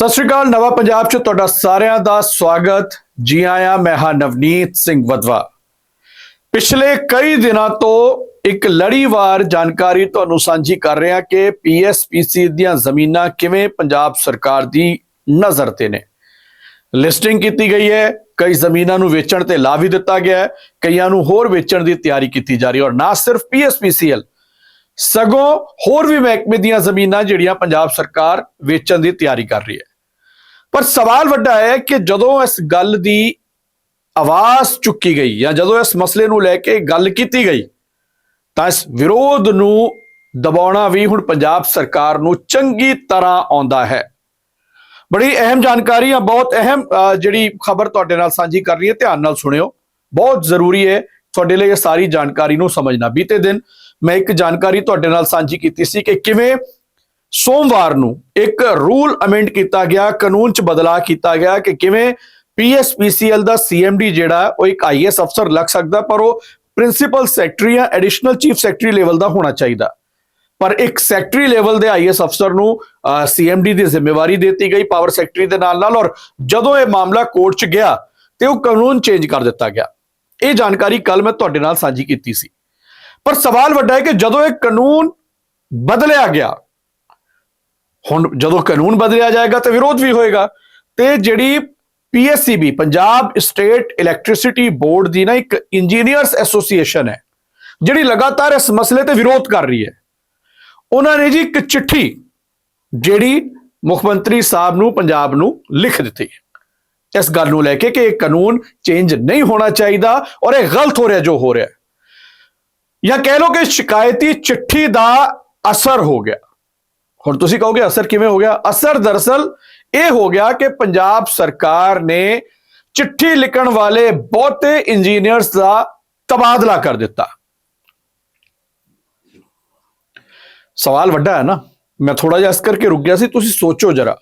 ਸਤਿ ਸ਼੍ਰੀ ਅਕਾਲ, ਨਵਾਂ ਪੰਜਾਬ 'ਚ ਤੁਹਾਡਾ ਸਾਰਿਆਂ ਦਾ ਸਵਾਗਤ। ਜੀ ਆਇਆਂ, ਮੈਂ ਹਾਂ ਨਵਨੀਤ ਸਿੰਘ ਵਦਵਾ ਪਿਛਲੇ ਕਈ ਦਿਨਾਂ ਤੋਂ ਇੱਕ ਲੜੀਵਾਰ ਜਾਣਕਾਰੀ ਤੁਹਾਨੂੰ ਸਾਂਝੀ ਕਰ ਰਿਹਾ ਕਿ ਪੀਐਸਪੀਸੀ ਦੀਆਂ ਜ਼ਮੀਨਾਂ ਕਿਵੇਂ ਪੰਜਾਬ ਸਰਕਾਰ ਦੀ ਨਜ਼ਰ ਤੇ ਨੇ। ਲਿਸਟਿੰਗ ਕੀਤੀ ਗਈ ਹੈ, ਕਈ ਜ਼ਮੀਨਾਂ ਨੂੰ ਵੇਚਣ ਤੇ ਲਾ ਵੀ ਦਿੱਤਾ ਗਿਆ ਹੈ, ਕਈਆਂ ਨੂੰ ਹੋਰ ਵੇਚਣ ਦੀ ਤਿਆਰੀ ਕੀਤੀ ਜਾ ਰਹੀ ਹੈ। ਔਰ ਨਾ ਸਿਰਫ ਪੀਐਸਪੀਸੀਐਲ ਸਗੋਂ ਹੋਰ ਵੀ ਮਹਿਕਮੇ ਦੀਆਂ ਜ਼ਮੀਨਾਂ ਜਿਹੜੀਆਂ ਪੰਜਾਬ ਸਰਕਾਰ ਵੇਚਣ ਦੀ ਤਿਆਰੀ ਕਰ ਰਹੀ ਹੈ। ਪਰ ਸਵਾਲ ਵੱਡਾ ਹੈ ਕਿ ਜਦੋਂ ਇਸ ਗੱਲ ਦੀ ਆਵਾਜ਼ ਚੁੱਕੀ ਗਈ ਜਾਂ ਜਦੋਂ ਇਸ ਮਸਲੇ ਨੂੰ ਲੈ ਕੇ ਗੱਲ ਕੀਤੀ ਗਈ, ਤਾਂ ਇਸ ਵਿਰੋਧ ਨੂੰ ਦਬਾਉਣਾ ਵੀ ਹੁਣ ਪੰਜਾਬ ਸਰਕਾਰ ਨੂੰ ਚੰਗੀ ਤਰ੍ਹਾਂ ਆਉਂਦਾ ਹੈ। ਬੜੀ ਅਹਿਮ ਜਾਣਕਾਰੀ ਆ ਬਹੁਤ ਅਹਿਮ ਜਿਹੜੀ ਖਬਰ ਤੁਹਾਡੇ ਨਾਲ ਸਾਂਝੀ ਕਰ ਰਹੀ ਹੈ, ਧਿਆਨ ਨਾਲ ਸੁਣਿਓ। ਬਹੁਤ ਜ਼ਰੂਰੀ ਹੈ ਤੁਹਾਡੇ ਲਈ ਇਹ ਸਾਰੀ ਜਾਣਕਾਰੀ ਨੂੰ ਸਮਝਣਾ। ਬੀਤੇ ਦਿਨ ਮੈਂ ਇੱਕ ਜਾਣਕਾਰੀ ਤੁਹਾਡੇ ਨਾਲ ਸਾਂਝੀ ਕੀਤੀ ਸੀ ਕਿ ਕਿਵੇਂ ਸੋਮਵਾਰ ਨੂੰ ਇੱਕ ਰੂਲ ਅਮੈਂਡ ਕੀਤਾ ਗਿਆ, ਕਾਨੂੰਨ 'ਚ ਬਦਲਾਅ ਕੀਤਾ ਗਿਆ ਕਿ ਕਿਵੇਂ ਪੀਐਸਪੀਸੀਐਲ ਦਾ ਸੀਐਮਡੀ ਜਿਹੜਾ ਉਹ ਇੱਕ ਆਈਐਸ ਅਫਸਰ ਲੱਗ ਸਕਦਾ, ਪਰ ਉਹ ਪ੍ਰਿੰਸੀਪਲ ਸੈਕਟਰੀ ਜਾਂ ਐਡੀਸ਼ਨਲ ਚੀਫ ਸੈਕਟਰੀ ਲੈਵਲ ਦਾ ਹੋਣਾ ਚਾਹੀਦਾ। ਪਰ ਇੱਕ ਸੈਕਟਰੀ ਲੈਵਲ ਦੇ ਆਈਐਸ ਅਫਸਰ ਨੂੰ ਸੀਐਮਡੀ ਦੀ ਜ਼ਿੰਮੇਵਾਰੀ ਦਿੱਤੀ ਗਈ ਪਾਵਰ ਸੈਕਟਰੀ ਦੇ ਨਾਲ ਨਾਲ, ਔਰ ਜਦੋਂ ਇਹ ਮਾਮਲਾ ਕੋਰਟ 'ਚ ਗਿਆ ਤੇ ਉਹ ਕਾਨੂੰਨ ਚੇਂਜ ਕਰ ਦਿੱਤਾ ਗਿਆ। ਇਹ ਜਾਣਕਾਰੀ ਕੱਲ ਮੈਂ ਤੁਹਾਡੇ ਨਾਲ ਸਾਂਝੀ ਕੀਤੀ ਸੀ। ਪਰ ਸਵਾਲ ਵੱਡਾ ਹੈ ਕਿ ਜਦੋਂ ਇਹ ਕਾਨੂੰਨ ਬਦਲਿਆ ਗਿਆ ਹੁਣ ਜਦੋਂ ਕਾਨੂੰਨ ਬਦਲਿਆ ਜਾਏਗਾ ਤਾਂ ਵਿਰੋਧ ਵੀ ਹੋਏਗਾ। ਤੇ ਜਿਹੜੀ PSCB Punjab state electricity board ਦੀ ਨਾ ਇੱਕ ਇੰਜੀਨੀਅਰਸ ਐਸੋਸੀਏਸ਼ਨ ਹੈ, ਜਿਹੜੀ ਲਗਾਤਾਰ ਇਸ ਮਸਲੇ ਤੇ ਵਿਰੋਧ ਕਰ ਰਹੀ ਹੈ। ਉਹਨਾਂ ਨੇ ਜੀ ਇੱਕ ਚਿੱਠੀ ਜਿਹੜੀ ਮੁੱਖ ਮੰਤਰੀ ਸਾਹਿਬ ਨੂੰ, ਪੰਜਾਬ ਨੂੰ ਲਿਖ ਦਿੱਤੀ ਇਸ ਗੱਲ ਨੂੰ ਲੈ ਕੇ ਕਿ ਇਹ ਕਾਨੂੰਨ ਚੇਂਜ ਨਹੀਂ ਹੋਣਾ ਚਾਹੀਦਾ ਔਰ ਇਹ ਗਲਤ ਹੋ ਰਿਹਾ ਜੋ ਹੋ ਰਿਹਾ ਜਾਂ ਕਹਿ ਲਓ ਕਿ ਸ਼ਿਕਾਇਤੀ ਚਿੱਠੀ ਦਾ ਅਸਰ ਹੋ ਗਿਆ। ਹੁਣ ਤੁਸੀਂ ਕਹੋਗੇ, ਅਸਰ ਕਿਵੇਂ ਹੋ ਗਿਆ? ਅਸਰ ਦਰਅਸਲ ਇਹ ਹੋ ਗਿਆ ਕਿ ਪੰਜਾਬ ਸਰਕਾਰ ਨੇ ਚਿੱਠੀ ਲਿਖਣ ਵਾਲੇ ਬਹੁਤੇ ਇੰਜੀਨੀਅਰਸ ਦਾ ਤਬਾਦਲਾ ਕਰ ਦਿੱਤਾ। ਸਵਾਲ ਵੱਡਾ ਹੈ ਨਾ? ਮੈਂ ਥੋੜਾ ਜਿਹਾ ਇਸ ਕਰਕੇ ਰੁਕ ਗਿਆ ਸੀ, ਤੁਸੀਂ ਸੋਚੋ ਜਰਾ।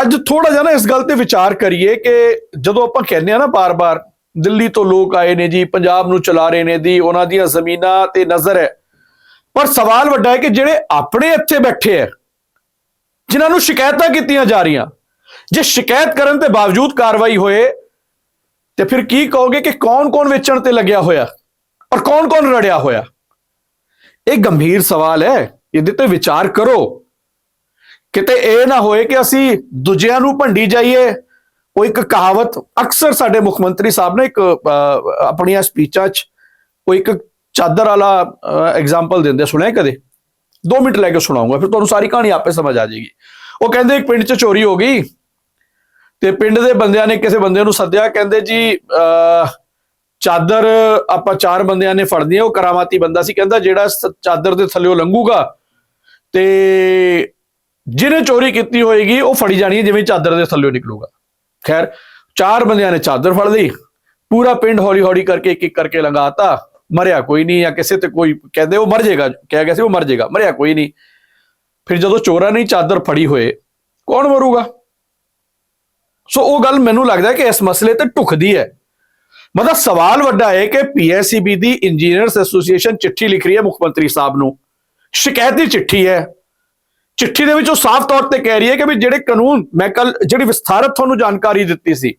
ਅੱਜ ਥੋੜਾ ਜਿਹਾ ਨਾ ਇਸ ਗੱਲ ਤੇ ਵਿਚਾਰ ਕਰੀਏ ਕਿ ਜਦੋਂ ਆਪਾਂ ਕਹਿੰਦੇ ਆ ਨਾ ਬਾਰ-ਬਾਰ, ਦਿੱਲੀ ਤੋਂ ਲੋਕ ਆਏ ਨੇ ਜੀ, ਪੰਜਾਬ ਨੂੰ ਚਲਾ ਰਹੇ ਨੇ ਦੀ ਉਹਨਾਂ ਦੀਆਂ ਜ਼ਮੀਨਾਂ ਤੇ ਨਜ਼ਰ ਹੈ। ਪਰ ਸਵਾਲ ਵੱਡਾ ਹੈ ਕਿ ਜਿਹੜੇ ਆਪਣੇ ਇੱਥੇ ਬੈਠੇ ਹੈ ਜਿਨ੍ਹਾਂ ਨੂੰ ਸ਼ਿਕਾਇਤਾਂ ਕੀਤੀਆਂ ਜਾ ਰਹੀਆਂ, ਜੇ ਸ਼ਿਕਾਇਤ ਕਰਨ ਦੇ ਬਾਵਜੂਦ ਕਾਰਵਾਈ ਹੋਏ, ਤੇ ਫਿਰ ਕੀ ਕਹੋਗੇ ਕਿ ਕੌਣ-ਕੌਣ ਵੇਚਣ ਤੇ ਲੱਗਿਆ ਹੋਇਆ ਔਰ ਕੌਣ-ਕੌਣ ਰੜਿਆ ਹੋਇਆ? ਇਹ ਗੰਭੀਰ ਸਵਾਲ ਹੈ, ਇਹਦੇ ਤੇ ਵਿਚਾਰ ਕਰੋ। ਕਿਤੇ ਇਹ ਨਾ ਹੋਏ ਕਿ ਅਸੀਂ ਦੂਜਿਆਂ ਨੂੰ ਭੰਡੀ ਜਾਈਏ, ਉਹ ਇੱਕ ਕਹਾਵਤ ਅਕਸਰ ਸਾਡੇ ਮੁੱਖ ਮੰਤਰੀ ਸਾਹਿਬ ਨੇ ਇੱਕ ਆਪਣੀਆਂ ਸਪੀਚਾਂ 'ਚ, ਉਹ ਇੱਕ ਚਾਦਰ ਵਾਲਾ ਐਗਜ਼ਾਮਪਲ ਦਿੰਦੇ ਸੁਣਿਆ ਕਦੇ? 2 ਮਿੰਟ ਲੈ ਕੇ ਸੁਣਾਉਂਗਾ ਫਿਰ ਤੁਹਾਨੂੰ ਸਾਰੀ ਕਹਾਣੀ ਆਪੇ ਸਮਝ ਆ ਜਾਏਗੀ। ਉਹ ਕਹਿੰਦੇ ਇੱਕ ਪਿੰਡ 'ਚ ਚੋਰੀ ਹੋ ਗਈ ਤੇ ਪਿੰਡ ਦੇ ਬੰਦਿਆਂ ਨੇ ਕਿਸੇ ਬੰਦੇ ਨੂੰ ਸੱਦਿਆ ਕਹਿੰਦੇ ਜੀ ਅਹ, ਚਾਦਰ ਆਪਾਂ ਚਾਰ ਬੰਦਿਆਂ ਨੇ ਫੜਨੀ ਹੈ ਉਹ ਕਰਾਮਾਤੀ ਬੰਦਾ ਸੀ ਕਹਿੰਦਾ ਜਿਹੜਾ ਚਾਦਰ ਦੇ ਥੱਲੇੋਂ ਲੰਘੂਗਾ ਤੇ ਜਿਹਨੇ ਚੋਰੀ ਕੀਤੀ ਹੋਏਗੀ ਉਹ ਫੜੀ ਜਾਣੀ ਹੈ ਜਿਵੇਂ ਚਾਦਰ ਦੇ ਥੱਲੇੋਂ ਨਿਕਲੂਗਾ। ਖੈਰ ਚਾਰ ਬੰਦਿਆਂ ਨੇ ਚਾਦਰ ਫੜ ਲਈ ਪੂਰਾ ਪਿੰਡ ਹੌਲੀ ਹੌਲੀ ਕਰਕੇ ਇੱਕ ਇੱਕ ਕਰਕੇ ਲੰਗਾਤਾ ਮਰਿਆ ਕੋਈ ਨਹੀਂ ਜਾਂ ਕਿਸੇ ਤੇ ਕੋਈ ਕਹਿੰਦੇ ਉਹ ਮਰ ਜਾਏਗਾ, ਕਹਿ ਗਿਆ ਸੀ ਉਹ ਮਰ ਜਾਏਗਾ, ਮਰਿਆ ਕੋਈ ਨਹੀਂ। ਫਿਰ ਜਦੋਂ ਚੋਰਾਂ ਨੇ ਚਾਦਰ ਫੜੀ ਹੋਏ, ਕੌਣ ਮਰੂਗਾ? ਸੋ ਉਹ ਗੱਲ ਮੈਨੂੰ ਲੱਗਦਾ ਕਿ ਇਸ ਮਸਲੇ ਤੇ ਢੁਕਦੀ ਹੈ। ਮਤਲਬ ਸਵਾਲ ਵੱਡਾ ਹੈ ਕਿ ਪੀਐਸਸੀਬੀ ਦੀ ਇੰਜੀਨੀਅਰਸ ਐਸੋਸੀਏਸ਼ਨ ਚਿੱਠੀ ਲਿਖ ਰਹੀ ਹੈ ਮੁੱਖ ਮੰਤਰੀ ਸਾਹਿਬ ਨੂੰ। ਸ਼ਿਕਾਇਤੀ ਚਿੱਠੀ ਹੈ। ਚਿੱਠੀ ਦੇ ਵਿੱਚ ਉਹ ਸਾਫ਼ ਤੌਰ ਤੇ ਕਹਿ ਰਹੀ ਹੈ ਕਿ ਵੀ ਜਿਹੜੇ ਕਾਨੂੰਨ, ਮੈਂ ਕੱਲ ਜਿਹੜੀ ਵਿਸਥਾਰਤ ਤੁਹਾਨੂੰ ਜਾਣਕਾਰੀ ਦਿੱਤੀ ਸੀ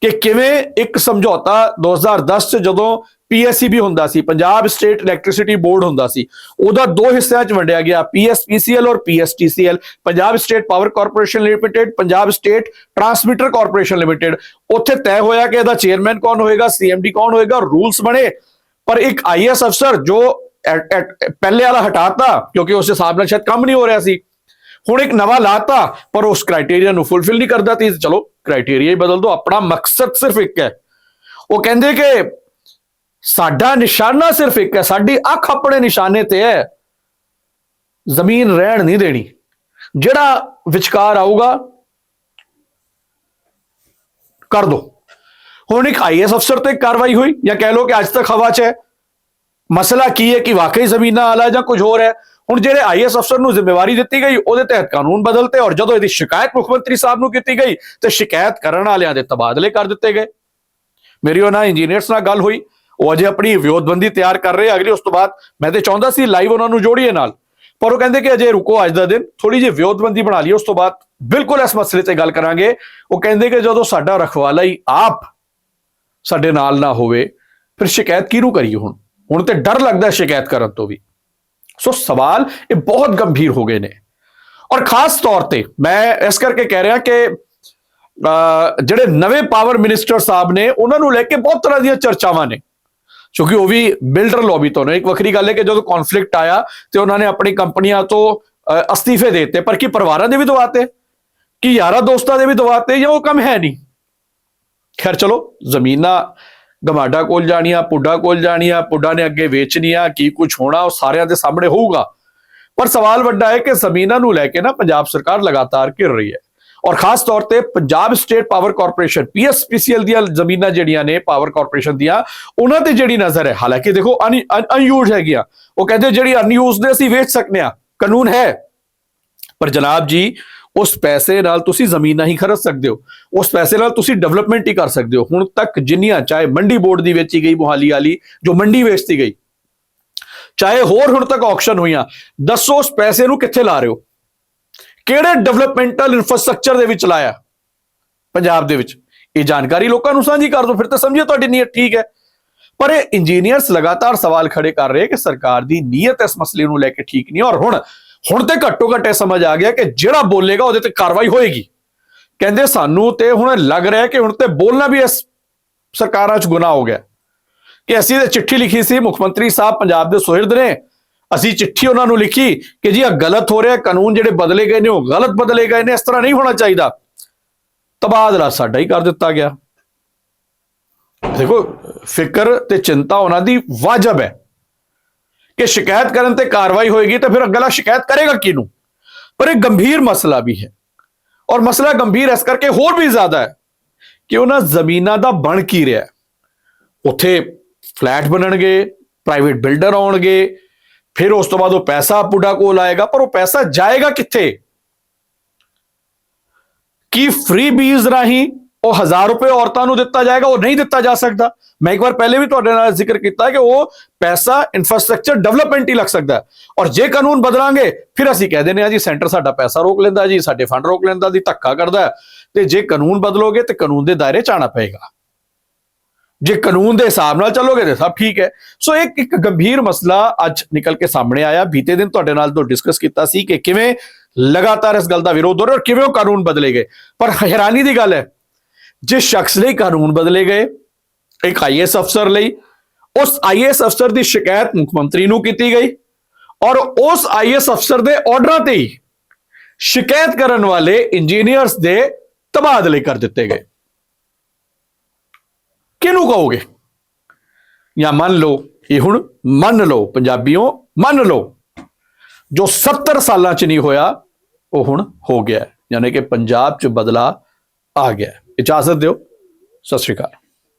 ਕਿ ਕਿਵੇਂ ਇੱਕ ਸਮਝੌਤਾ 2010 ਚ ਜਦੋਂ ਪੀਐਸਸੀਬੀ ਹੁੰਦਾ ਸੀ, ਪੰਜਾਬ ਸਟੇਟ ਇਲੈਕਟ੍ਰਿਸਿਟੀ ਬੋਰਡ ਹੁੰਦਾ ਸੀ, ਉਹਦਾ ਦੋ ਹਿੱਸਿਆਂ ਚ ਵੰਡਿਆ ਗਿਆ ਪੀਐਸਪੀਸੀਐਲ ਔਰ PSTCL Punjab state power corporation limited Punjab state transmitter corporation limited ਉੱਥੇ ਤੈਅ ਹੋਇਆ ਕਿ ਇਹਦਾ ਚੇਅਰਮੈਨ ਕੌਣ ਹੋਏਗਾ ਸੀਐਮਡੀ ਕੌਣ ਹੋਏਗਾ ਰੂਲਸ ਬਣੇ, ਪਰ ਇੱਕ ਆਈਐਸ ਅਫਸਰ ਜੋ ਪਹਿਲੇ ਵਾਲਾ ਹਟਾਤਾ, ਕਿਉਂਕਿ ਉਸ ਹਿਸਾਬ ਨਾਲ ਸ਼ਾਇਦ ਕੰਮ ਨਹੀਂ ਹੋ ਰਿਹਾ ਸੀ, ਹੁਣ ਇੱਕ ਨਵਾਂ ਲਾਤਾ, ਪਰ ਉਸ ਕ੍ਰਾਈਟੇਰੀਆ ਨੂੰ ਫੁੱਲਫਿਲ ਨਹੀਂ ਕਰਦਾ, ਤੇ ਚਲੋ ਕ੍ਰਾਈਟੇਰੀਆ ਹੀ ਬਦਲ ਦਿਓ, ਆਪਣਾ ਮਕਸਦ ਸਿਰਫ ਇੱਕ ਹੈ, ਉਹ ਕਹਿੰਦੇ ਕਿ ਸਾਡਾ ਨਿਸ਼ਾਨਾ ਸਿਰਫ ਇੱਕ ਹੈ, ਸਾਡੀ ਅੱਖ ਆਪਣੇ ਨਿਸ਼ਾਨੇ ਤੇ ਹੈ। ਜ਼ਮੀਨ ਰਹਿਣ ਨਹੀਂ ਦੇਣੀ। ਜਿਹੜਾ ਵਿਚਕਾਰ ਆਊਗਾ, ਕਰ ਦੋ। ਹੁਣ ਇੱਕ ਆਈਐਸ ਅਫਸਰ ਤੇ ਕਾਰਵਾਈ ਹੋਈ, ਜਾਂ ਕਹਿ ਲਓ ਕਿ ਅੱਜ ਤੱਕ ਹਵਾ 'ਚ ਹੈ। ਮਸਲਾ ਕੀ ਹੈ ਕਿ ਵਾਕਈ ਜ਼ਮੀਨਾਂ ਆਲਾ ਜਾਂ ਕੁਝ ਹੋਰ ਹੈ? ਹੁਣ ਜਿਹੜੇ ਆਈਐਸ ਅਫਸਰ ਨੂੰ ਜ਼ਿੰਮੇਵਾਰੀ ਦਿੱਤੀ ਗਈ, ਉਹਦੇ ਤਹਿਤ ਕਾਨੂੰਨ ਬਦਲਤੇ ਔਰ ਜਦੋਂ ਇਹਦੀ ਸ਼ਿਕਾਇਤ ਮੁੱਖ ਮੰਤਰੀ ਸਾਹਿਬ ਨੂੰ ਕੀਤੀ ਗਈ, ਤੇ ਸ਼ਿਕਾਇਤ ਕਰਨ ਵਾਲਿਆਂ ਦੇ ਤਬਾਦਲੇ ਕਰ ਦਿੱਤੇ ਗਏ। ਮੇਰੀ ਉਹਨਾਂ ਇੰਜੀਨੀਅਰਸ ਨਾਲ ਗੱਲ ਹੋਈ। ਉਹ ਅਜੇ ਆਪਣੀ ਵਿਉਦਬੰਦੀ ਤਿਆਰ ਕਰ ਰਹੇ ਅਗਲੀ ਉਸ ਤੋਂ ਬਾਅਦ ਮੈਂ ਤੇ ਚਾਹੁੰਦਾ ਸੀ ਲਾਈਵ ਉਹਨਾਂ ਨੂੰ ਜੋੜੀਏ ਨਾਲ। ਪਰ ਉਹ ਕਹਿੰਦੇ ਕਿ ਅਜੇ ਰੁਕੋ, ਅੱਜ ਦਾ ਦਿਨ। ਥੋੜੀ ਜਿਹੀ ਵਿਉਤਬੰਦੀ ਬਣਾ ਲਈਏ ਉਸ ਤੋਂ ਬਾਅਦ ਬਿਲਕੁਲ ਇਸ ਮਸਲੇ ਤੇ ਗੱਲ ਕਰਾਂਗੇ। ਉਹ ਕਹਿੰਦੇ ਕਿ ਜਦੋਂ ਸਾਡਾ ਰਖਵਾਲਾ ਹੀ ਆਪ ਸਾਡੇ ਨਾਲ ਨਾ ਹੋਵੇ, ਫਿਰ ਸ਼ਿਕਾਇਤ ਕਿਹਨੂੰ ਕਰੀਏ ਹੁਣ? ਹੁਣ ਤੇ ਡਰ ਲੱਗਦਾ ਸ਼ਿਕਾਇਤ ਕਰਨ ਤੋਂ ਵੀ। ਸੋ ਸਵਾਲ ਇਹ ਬਹੁਤ ਗੰਭੀਰ ਹੋ ਗਏ ਨੇ। ਔਰ ਖਾਸ ਤੌਰ ਤੇ ਮੈਂ ਇਸ ਕਰਕੇ ਕਹਿ ਰਿਹਾ ਕਿ ਜਿਹੜੇ ਨਵੇਂ ਪਾਵਰ ਮਿਨਿਸਟਰ ਸਾਹਿਬ ਨੇ, ਉਹਨਾਂ ਨੂੰ ਲੈ ਕੇ ਬਹੁਤ ਤਰ੍ਹਾਂ ਦੀਆਂ ਚਰਚਾਵਾਂ ਨੇ। ਕਿਉਂਕਿ ਉਹ ਵੀ ਬਿਲਡਰ ਲੌਬੀ ਤੋਂ ਨੇ। ਇੱਕ ਵੱਖਰੀ ਗੱਲ ਹੈ ਕਿ ਜਦੋਂ ਕਨਫਲਿਕਟ ਆਇਆ ਤੇ ਉਹਨਾਂ ਨੇ ਆਪਣੀ ਕੰਪਨੀਆਂ ਤੋਂ ਅਸਤੀਫੇ ਦੇ ਦਿੱਤੇ। ਪਰ ਕੀ ਪਰਿਵਾਰਾਂ ਦੇ ਵੀ ਦਵਾਤੇ ਕਿ ਯਾਰਾ ਦੋਸਤਾਂ ਦੇ ਵੀ ਦਵਾਤੇ ਜਾਂ ਉਹ ਕੰਮ ਹੈ ਨਹੀਂ? ਖੈਰ ਚਲੋ, ਜ਼ਮੀਨਾਂ ਗਮਾਡਾ ਕੋਲ ਜਾਣੀਆਂ, ਪੁੱਡਾ ਕੋਲ ਜਾਣੀਆਂ, ਪੁੱਡਾ ਨੇ ਅੱਗੇ ਵੇਚਣੀਆਂ, ਕੀ ਕੁਝ ਹੋਣਾ, ਉਹ ਸਾਰਿਆਂ ਦੇ ਸਾਹਮਣੇ ਹੋਊਗਾ। ਪਰ ਸਵਾਲ ਵੱਡਾ ਹੈ ਕਿ ਜ਼ਮੀਨਾਂ ਨੂੰ ਲੈ ਕੇ ਨਾ ਪੰਜਾਬ ਸਰਕਾਰ ਲਗਾਤਾਰ ਘਿਰ ਰਹੀ ਹੈ। ਔਰ ਖਾਸ ਤੌਰ ਤੇ Punjab state power corporation PSPCL ਦੀਆਂ ਜ਼ਮੀਨਾਂ ਜਿਹੜੀਆਂ ਨੇ ਪਾਵਰ ਕਾਰਪੋਰੇਸ਼ਨ ਦੀਆਂ, ਉਹਨਾਂ ਤੇ ਜਿਹੜੀ ਨਜ਼ਰ ਹੈ, ਹਾਲਾਂਕਿ ਦੇਖੋ ਅਨਯੂਜ਼ ਹੈਗੀਆਂ। ਉਹ ਕਹਿੰਦੇ ਜਿਹੜੀ ਅਨਯੂਜ਼ ਨੇ, ਅਸੀਂ ਵੇਚ ਸਕਨੇ ਆ ਕਾਨੂੰਨ ਹੈ। ਪਰ ਜਨਾਬ ਜੀ, ਉਸ ਪੈਸੇ ਨਾਲ ਤੁਸੀਂ ਜ਼ਮੀਨਾਂ ਹੀ ਖਰੀਦ ਸਕਦੇ ਹੋ। ਉਸ ਪੈਸੇ ਨਾਲ ਤੁਸੀਂ ਡਿਵੈਲਪਮੈਂਟ ਹੀ ਕਰ ਸਕਦੇ ਹੋ। ਹੁਣ ਤੱਕ ਜਿੰਨੀਆਂ, ਚਾਹੇ ਮੰਡੀ ਬੋਰਡ ਦੀ ਵੇਚੀ ਗਈ ਮੁਹਾਲੀ ਵਾਲੀ, ਜੋ ਮੰਡੀ ਵੇਚਤੀ ਗਈ, ਚਾਹੇ ਹੋਰ ਹੁਣ ਤੱਕ ਆਕਸ਼ਨ ਹੋਈਆਂ, ਦੱਸੋ ਉਸ ਪੈਸੇ ਨੂੰ ਕਿੱਥੇ ਲਾ ਰਹੇ ਹੋ? ਕਿਹੜੇ ਡਿਵੈਲਪਮੈਂਟਲ ਇਨਫਰਾਸਟ੍ਰਕਚਰ ਦੇ ਵਿੱਚ ਲਾਇਆ? ਪੰਜਾਬ ਦੇ ਵਿੱਚ। ਇਹ ਜਾਣਕਾਰੀ ਲੋਕਾਂ ਨੂੰ ਸਾਂਝੀ ਕਰ ਦਿਓ, ਫਿਰ ਤਾਂ ਸਮਝਿਓ ਤੁਹਾਡੀ ਨੀਅਤ ਠੀਕ ਹੈ। ਪਰ ਇਹ ਇੰਜੀਨੀਅਰਸ ਲਗਾਤਾਰ ਸਵਾਲ ਖੜੇ ਕਰ ਰਹੇ ਕਿ ਸਰਕਾਰ ਦੀ ਨੀਅਤ ਇਸ ਮਸਲੇ ਨੂੰ ਲੈ ਕੇ ਠੀਕ ਨਹੀਂ, ਔਰ ਹੁਣ ਹੁਣ ਤੇ ਘੱਟੋ ਘੱਟ ਇਹ ਸਮਝ ਆ ਗਿਆ ਕਿ ਜਿਹੜਾ ਬੋਲੇਗਾ ਉਹਦੇ ਤੇ ਕਾਰਵਾਈ ਹੋਏਗੀ। ਕਹਿੰਦੇ ਸਾਨੂੰ ਤੇ ਹੁਣ ਲੱਗ ਰਿਹਾ ਕਿ ਹੁਣ ਤੇ ਬੋਲਣਾ ਵੀ ਇਸ ਸਰਕਾਰਾਂ 'ਚ ਗੁਨਾਹ ਹੋ ਗਿਆ। ਕਿ ਅਸੀਂ ਤੇ ਚਿੱਠੀ ਲਿਖੀ ਸੀ, ਮੁੱਖ ਮੰਤਰੀ ਸਾਹਿਬ ਪੰਜਾਬ ਦੇ ਸੁਹਿਰਦ ਨੇ ਅਸੀਂ ਚਿੱਠੀ ਉਹਨਾਂ ਨੂੰ ਲਿਖੀ ਕਿ ਜੀ ਇਹ ਗਲਤ ਹੋ ਰਿਹਾ, ਕਾਨੂੰਨ ਜਿਹੜੇ ਬਦਲੇ ਗਏ ਨੇ, ਉਹ ਗਲਤ ਬਦਲੇ ਗਏ ਨੇ, ਇਸ ਤਰ੍ਹਾਂ ਨਹੀਂ ਹੋਣਾ ਚਾਹੀਦਾ। ਤਬਾਦਲਾ ਸਾਡਾ ਹੀ ਕਰ ਦਿੱਤਾ ਗਿਆ। ਦੇਖੋ, ਫਿਕਰ ਤੇ ਚਿੰਤਾ ਉਹਨਾਂ ਦੀ ਵਾਜਬ ਹੈ ਕਿ ਸ਼ਿਕਾਇਤ ਕਰਨ ਤੇ ਕਾਰਵਾਈ ਹੋਏਗੀ ਤਾਂ ਫਿਰ ਅਗਲਾ ਸ਼ਿਕਾਇਤ ਕਰੇਗਾ ਕਿਹਨੂੰ? ਪਰ ਇਹ ਗੰਭੀਰ ਮਸਲਾ ਵੀ ਹੈ। ਔਰ ਮਸਲਾ ਗੰਭੀਰ ਇਸ ਕਰਕੇ ਹੋਰ ਵੀ ਜ਼ਿਆਦਾ ਹੈ ਕਿ ਉਹਨਾਂ ਜ਼ਮੀਨਾਂ ਦਾ ਬਣ ਕੀ ਰਿਹਾ ਉੱਥੇ ਫਲੈਟ ਬਣਨਗੇ ਪ੍ਰਾਈਵੇਟ ਬਿਲਡਰ ਆਉਣਗੇ ਫਿਰ ਉਸ ਤੋਂ ਬਾਅਦ ਉਹ ਪੈਸਾ ਪੁੱਡਾ ਕੋਲ ਆਏਗਾ, ਪਰ ਉਹ ਪੈਸਾ ਜਾਏਗਾ ਕਿੱਥੇ? ਕੀ ਫ੍ਰੀ ਬੀਜ਼ ਰਾਹੀਂ ਉਹ 1000 ਰੁਪਏ ਔਰਤਾਂ ਨੂੰ ਦਿੱਤਾ ਜਾਏਗਾ, ਉਹ ਨਹੀਂ ਦਿੱਤਾ ਜਾ ਸਕਦਾ? ਮੈਂ ਇੱਕ ਵਾਰ ਪਹਿਲੇ ਵੀ ਤੁਹਾਡੇ ਨਾਲ ਜ਼ਿਕਰ ਕੀਤਾ ਕਿ ਉਹ ਪੈਸਾ ਇਨਫਰਾਸਟ੍ਰਕਚਰ ਡਿਵੈਲਪਮੈਂਟ ਹੀ ਲੱਗ ਸਕਦਾ ਔਰ ਜੇ ਕਾਨੂੰਨ ਬਦਲਾਂਗੇ, ਫਿਰ ਅਸੀਂ ਕਹਿ ਦਿੰਦੇ ਆ ਜੀ ਸੈਂਟਰ ਸਾਡਾ ਪੈਸਾ ਰੋਕ ਲੈਂਦਾ ਜੀ, ਸਾਡੇ ਫੰਡ ਰੋਕ ਲੈਂਦਾ ਜੀ, ਧੱਕਾ ਕਰਦਾ ਹੈ। ਤੇ ਜੇ ਕਾਨੂੰਨ ਬਦਲੋਗੇ, ਤੇ ਕਾਨੂੰਨ ਦੇ ਦਾਇਰੇ ਚ ਆਣਾ ਪਏਗਾ। ਜੇ ਕਾਨੂੰਨ ਦੇ ਹਿਸਾਬ ਨਾਲ ਚੱਲੋਗੇ ਤੇ ਸਭ ਠੀਕ ਹੈ ਸੋ ਇੱਕ ਇੱਕ ਗੰਭੀਰ ਮਸਲਾ ਅੱਜ ਨਿਕਲ ਕੇ ਸਾਹਮਣੇ ਆਇਆ ਬੀਤੇ ਦਿਨ ਤੁਹਾਡੇ ਨਾਲ ਤੋਂ ਡਿਸਕਸ ਕੀਤਾ ਸੀ ਕਿ ਕਿਵੇਂ ਲਗਾਤਾਰ ਇਸ ਗੱਲ ਦਾ ਵਿਰੋਧ ਹੋ ਰਿਹਾ ਔਰ ਕਿਵੇਂ ਉਹ ਕਾਨੂੰਨ ਬਦਲੇ ਗਏ ਪਰ ਹੈਰਾਨੀ ਦੀ ਗੱਲ ਹੈ ਜਿਸ ਸ਼ਖਸ ਲਈ ਕਾਨੂੰਨ ਬਦਲੇ ਗਏ ਇੱਕ ਆਈਐਸ ਅਫਸਰ ਲਈ ਉਸ ਆਈਐਸ ਅਫਸਰ ਦੀ ਸ਼ਿਕਾਇਤ ਮੁੱਖ ਮੰਤਰੀ ਨੂੰ ਕੀਤੀ ਗਈ ਔਰ ਉਸ ਆਈਐਸ ਅਫਸਰ ਦੇ ਆਰਡਰਾਂ ਤੇ ਹੀ ਸ਼ਿਕਾਇਤ ਕਰਨ ਵਾਲੇ ਇੰਜੀਨੀਅਰਸ ਦੇ ਤਬਾਦਲੇ ਕਰ ਦਿੱਤੇ ਗਏ ਕਿਹਨੂੰ ਕਹੋਗੇ ਜਾਂ ਮੰਨ ਲਓ, ਇਹ ਹੁਣ ਮੰਨ ਲਓ, ਪੰਜਾਬੀਓ, ਮੰਨ ਲਓ। ਜੋ 70 ਸਾਲਾਂ ਚ ਨਹੀਂ ਹੋਇਆ, ਉਹ ਹੁਣ ਹੋ ਗਿਆ। ਹੈ। ਯਾਨੀ ਕਿ ਪੰਜਾਬ ਚ ਬਦਲਾ ਆ ਗਿਆ। ਇਜਾਜ਼ਤ ਦਿਓ। ਸਤਿ ਸ਼੍ਰੀ ਅਕਾਲ।